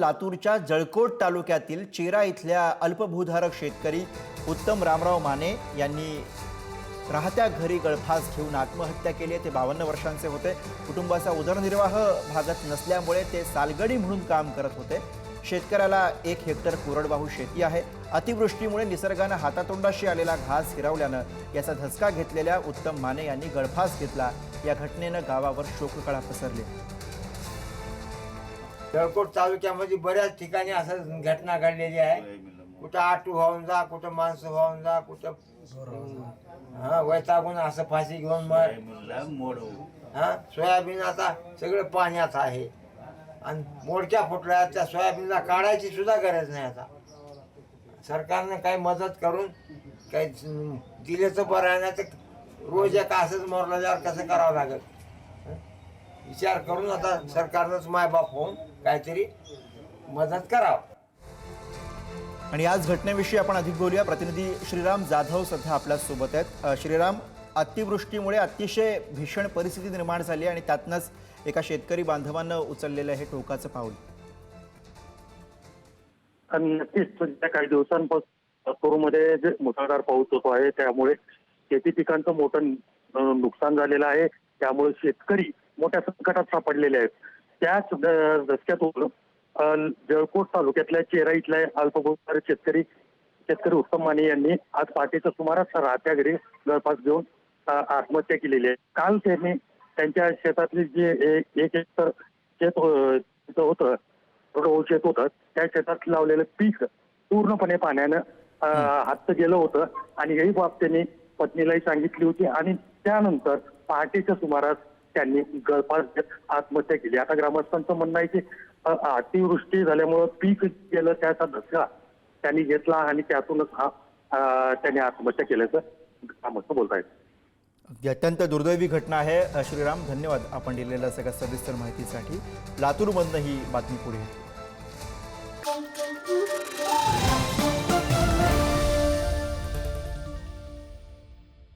लातूरच्या जळकोट तालुक्यातील चेरा इथल्या अल्पभूधारक शेतकरी उत्तम रामराव माने यांनी राहत्या घरी गळफास घेऊन आत्महत्या केली आहे. ते बावन्न वर्षांचे होते. कुटुंबाचा उदरनिर्वाह भागत नसल्यामुळे ते सालगडी म्हणून काम करत होते. शेतकऱ्याला एक हेक्टर कोरडवाहू शेती आहे. अतिवृष्टीमुळे निसर्गानं हातातोंडाशी आलेला घास हिरावल्यानं याचा धसका घेतलेल्या उत्तम माने यांनी गळफास घेतला. या घटनेनं गावावर शोककळा पसरली. जळकोट तालुक्यामध्ये बऱ्याच ठिकाणी असं घटना घडलेली आहे कुठं आटू वाहून जा कुठं माणसं वाहून जा कुठं हा वैतागून असं फाशी घेऊन मर. हा. सोयाबीन आता सगळं पाण्यात आहे. आणि मोडक्या फुटल्या त्या सोयाबीनला काढायची सुद्धा गरज नाही आता. सरकारनं काही मदत करून काही दिले तर बरं आहे नाही तर रोज एक असंच मरल्यावर कसं करावं लागेल? विचार करून आता सरकारनंच मायबाप होऊन काहीतरी मदत करावं. आणि याच घटनेविषयी आपण अधिक बोलूया. प्रतिनिधी श्रीराम जाधव सध्या आपल्यासोबत आहेत. श्रीराम अतिवृष्टीमुळे अतिशय भीषण परिस्थिती निर्माण झाली आणि त्यातनंच एका शेतकरी बांधवानं उचललेलं हे टोकाचं पाऊल. आणि नक्कीच सध्या काही दिवसांपासून नागपूरमध्ये जे मुसळधार पाऊस होतो आहे त्यामुळे शेती पिकांचं मोठं नुकसान झालेलं आहे. त्यामुळे शेतकरी मोठ्या संकटात सापडलेले आहेत. त्याच धसक्यातून जळकोट तालुक्यातल्या चेरा इथल्या अल्पभूधारक शेतकरी शेतकरी उत्तम माने यांनी आज पहाटेच्या सुमारास राहत्या घरी गळफास घेऊन आत्महत्या केलेली आहे. काल त्यांनी त्यांच्या शेतातली जे एक एकर शेत तिथं होतं थोडं शेत होतं त्या शेतात लावलेलं पीक पूर्णपणे पाण्यानं हात गेलं होतं. आणि ही बाब त्यांनी पत्नीलाही सांगितली होती. आणि त्यानंतर पहाटेच्या सुमारास त्यांनी गळफास आत्महत्या केली. आता ग्रामस्थांचं म्हणणं आहे की अतिवृष्टी झाल्यामुळं पीक गेलं त्याचा धसका त्यांनी घेतला आणि त्यातूनच हा त्यांनी आत्महत्या केल्याचं ग्रामस्थ बोलतायत. अत्यंत दुर्दैवी घटना आहे. श्रीराम धन्यवाद आपण दिलेल्या सगळ्या सविस्तर माहितीसाठी. लातूरमधनं ही बातमी पुढे येते.